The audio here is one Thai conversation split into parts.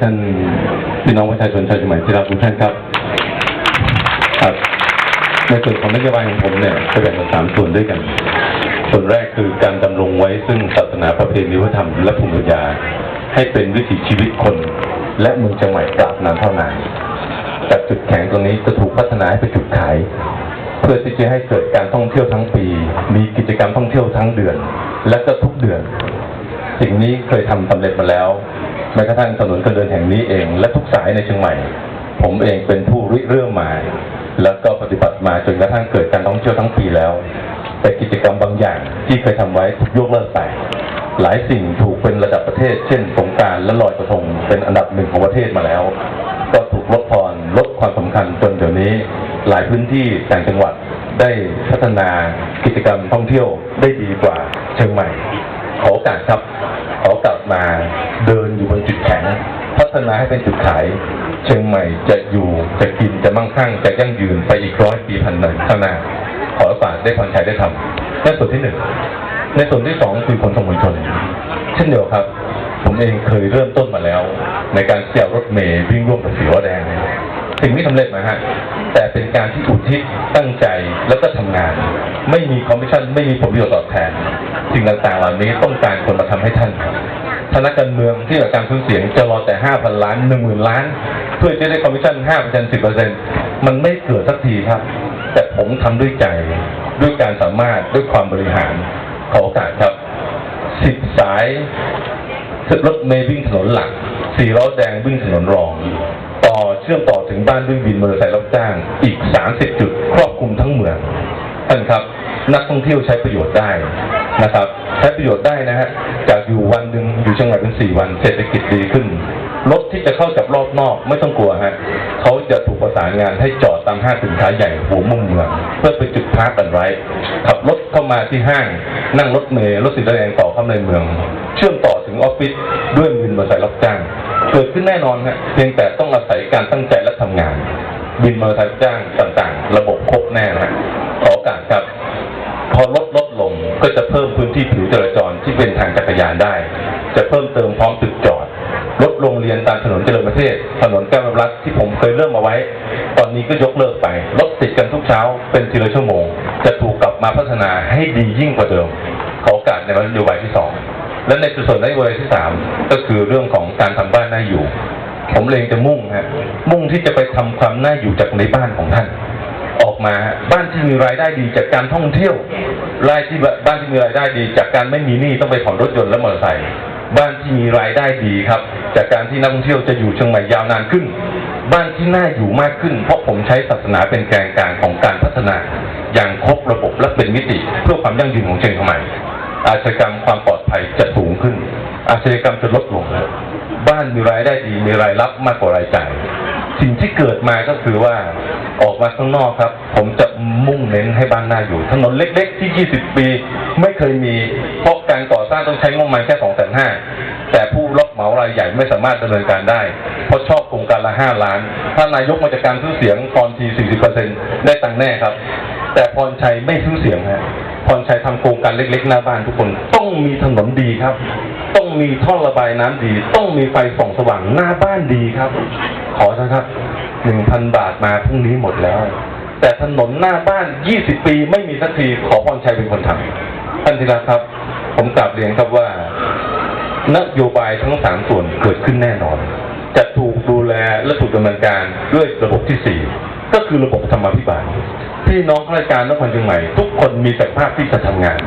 ท่านพี่น้องประชาชนชาวเชียงใหม่ที่รักทุกท่านครับครับ ในส่วนของนโยบายของผมเนี่ยจะแบ่งเป็นสามส่วนด้วยกัน ส่วนแรกคือการดำรงไว้ซึ่งศาสนาประเพณีวัฒนธรรมและภูมิปัญญา ให้เป็นวิถีชีวิตคน และเมืองเชียงใหม่ตราบนานเท่านานจากจุดแข็งตรงนี้จะถูกพัฒนาให้เป็นจุดขาย เพื่อที่จะให้เกิดการท่องเที่ยวทั้งปี มีกิจกรรมท่องเที่ยวทั้งเดือน และก็ทุกเดือน สิ่งนี้เคยทำสำเร็จมาแล้ว แม้กระทั่งถนนคนเดินแห่งนี้เอง และทุกสายในเชียงใหม่ ผมเองเป็นผู้ริเริ่มมา แล้วก็ปฏิบัติมาจนกระทั่งเกิดการท่องเที่ยวทั้งปีแล้ว แต่กิจกรรมบางอย่างที่เคยทำไว้ถูกยกเลิกไป หลายสิ่งถูกเป็นระดับประเทศ เช่นสงการและลอยกระทงเป็นอันดับหนึ่งของประเทศมาแล้ว ก็ถูกลดทอนลดความสำคัญจนเดี๋ยวนี้ หลายพื้นที่ต่างจังหวัดได้พัฒนากิจกรรมท่องเที่ยวได้ดีกว่าเชียงใหม่ขอโอกาสครับขอกลับมาเดิน อยู่บนจุดแข็งพัฒนาให้เป็นจุดขาย เชียงใหม่จะอยู่จะกินจะมั่งคั่งจะยั่งยืนไปอีกร้อยปีพันหนึ่งข้างหน้าขอโอกได้พรชัยได้ทำนั่นส่วนที่หนึ่งในส่วนที่สองคือขนส่งมวลชนเช่นเดียวครับ ผมเองเคยเริ่มต้นมาแล้ว ในการเสี่ยวรถเมย์วิ่งร่วมกับสีวแดงสิ่งที่สำเร็จนะฮะแต่เป็นการที่อุทิศตั้งใจแล้วก็ทำงาน ไม่มีคอมมิชชั่นไม่มีผลประโยชน์ตอบแทนสิ่งต่างๆเหล่านี้ต้องการคนมาทำให้ท่านค ณะการเมืองที่กับการซื้อเสียงจะรอแต่5,000ล้าน10,000ล้าน เพื่อจะได้คอมมิชชั่น5% 10%มันไม่เกิดสักทีครับ แต่ผมทำด้วยใจด้วยการสามารถด้วยความบริหารขอโอกาสครับสิบสายรถเมล์วิ่งถนนหลักสี่ล้อแดงวิ่งถนนรอง ต่อเชื่อมต่อถึงบ้านด้วยวินมอเตอร์ไซค์รับจ้างอีก30จุดครอบคลุมทั้งเมืองท่านครับ นักท่องเที่ยวใช้ประโยชน์ได้นะครับ ใช้ประโยชน์ได้นะฮะจากอยู่วันหนึ่ง อยู่เชียงใหม่เป็น4วันเศรษฐกิจดีขึ้นรถที่จะเข้าจากรอบนอกไม่ต้องกลัวฮะเขาจะถูกประสานงานให้จอดตามห้างสินค้าใหญ่หัวมุมเมืองเพื่อเป็นจุดพาร์กกันไว้ ขับรถเข้ามาที่ห้าง นั่งรถเมล์รถสีแดงต่อเข้าในเมือง เชื่อมต่อถึงออฟฟิศด้วยวินมอเตอร์ไซค์รับจ้างเกิดขึ้นแน่นอนฮะเพียงแต่ต้องอาศัยการตั้งใจและทำงานวินมอเตอร์ไซค์รับจ้างต่างๆ ระบบครบแน่นะฮะขอโอกาสครับ พอลดลดลงก็จะเพิ่มพื้นที่ผิวจราจรที่เป็นทางจักรยานได้ จะเพิ่มเติมพร้อมตึกจอดลดโรงเรียนตามถนนเจริญประเทศ ถนนแก้วรัฐที่ผมเคยเริ่มมาไว้ ตอนนี้ก็ยกเลิกไปรถติดกันทุกเช้าเป็นทีละชั่วโมง จะถูกกลับมาพัฒนาให้ดียิ่งกว่าเดิม ขอโอกาสในนโยบายที่สองและในส่วนนโยบายที่สามก็คือเรื่องของการทำบ้านน่าอยู่ ผมเลงจะมุ่งฮะมุ่งที่จะไปทำความน่าอยู่จากในบ้านของท่าน ออกมาบ้านที่มีรายได้ดีจากการท่องเที่ยวรายที่บ้านที่มีรายได้ดี จากการไม่มีหนี้ต้องไปผ่อนรถยนต์และมอเตอร์ไซค์ บ้านที่มีรายได้ดีครับ จากการที่นักท่องเที่ยวจะอยู่เชียงใหม่ยาวนานขึ้น บ้านที่น่าอยู่มากขึ้น เพราะผมใช้ศาสนาเป็นแกนกลางของการพัฒนา อย่างครบระบบและเป็นมิติเพื่อความยั่งยืนของเชียงใหม่ อาชญากรรมความปลอดภัยจะสูงขึ้น อาชญากรรมจะลดลง บ้านมีรายได้ดีมีรายรับมากกว่ารายจ่าย สิ่งที่เกิดมาก็คือว่าออกมาข้างนอกครับ ผมจะมุ่งเน้นให้บ้านน่าอยู่ ถนนเล็ก ๆ ที่ 20 ปี ไม่เคยมีเพราะการก่อสร้างต้องใช้งบประมาณแค่2 5 0 0 0แต่ผู้รับเหมารายใหญ่ไม่สามารถดำเนินการได้ เพราะชอบโครงการละ 5 ล้าน ถ้านายกมาจากการซื้อเสียงตอนที 40%ได้ตังแน่ครับ แต่พรชัยไม่ซื้อเสียงฮะพรชัยทำโครงการเล็ก ๆ หน้าบ้านทุกคน ต้องมีถนนดีครับ ต้องมีท่อระบายน้ำดี ต้องมีไฟส่องสว่างหน้าบ้านดีครับ ขอนะครับหนึ่งพันบาทมาพรุ่งนี้หมดแล้ว แต่ถนนหน้าบ้าน20ปีไม่มีสักทีขอพรชัยเป็นคนทำท่านที่รักครับ ผมกลับเรียนครับว่านโยบายทั้งสามส่วนเกิดขึ้นแน่นอน จะถูกดูแลและถูกดำเนินการด้วยระบบที่สี่ก็คือระบบธรรมาภิบาลพี่น้องข้าราชการนครเชียงใหม่ทุกคนมีศักยภาพที่จะทำงาน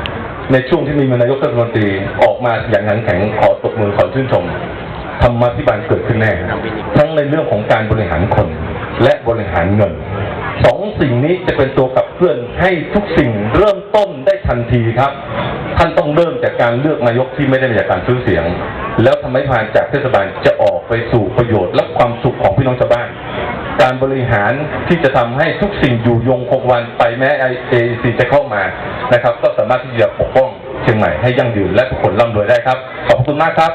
ในช่วงที่มีนายกรัฐมนตรีออกมาอย่างแข็งแข็งขอตบมือขอชื่นชม ธรรมาภิบาลเกิดขึ้นแน่ทั้งในเรื่องของการบริหารคน และบริหารเงินสองสิ่งนี้จะเป็นตัวขับเคลื่อนให้ทุกสิ่งเริ่มต้นได้ทันทีครับ ท่านต้องเริ่มจากการเลือกนายกที่ไม่ได้มาจากการซื้อเสียง แล้วทำให้ผ่านจากเทศบาลจะออกไปสู่ประโยชน์และความสุขของพี่น้องชาวบ้านการบริหารที่จะทำให้ทุกสิ่งอยู่ยงคงวันไปแม้ไอเอซีจะเข้ามานะครับ ก็สามารถที่จะปกป้องเชียงใหม่ให้ยั่งยืนและทุกคนร่ำรวยได้ครับ ขอบคุณมากครับ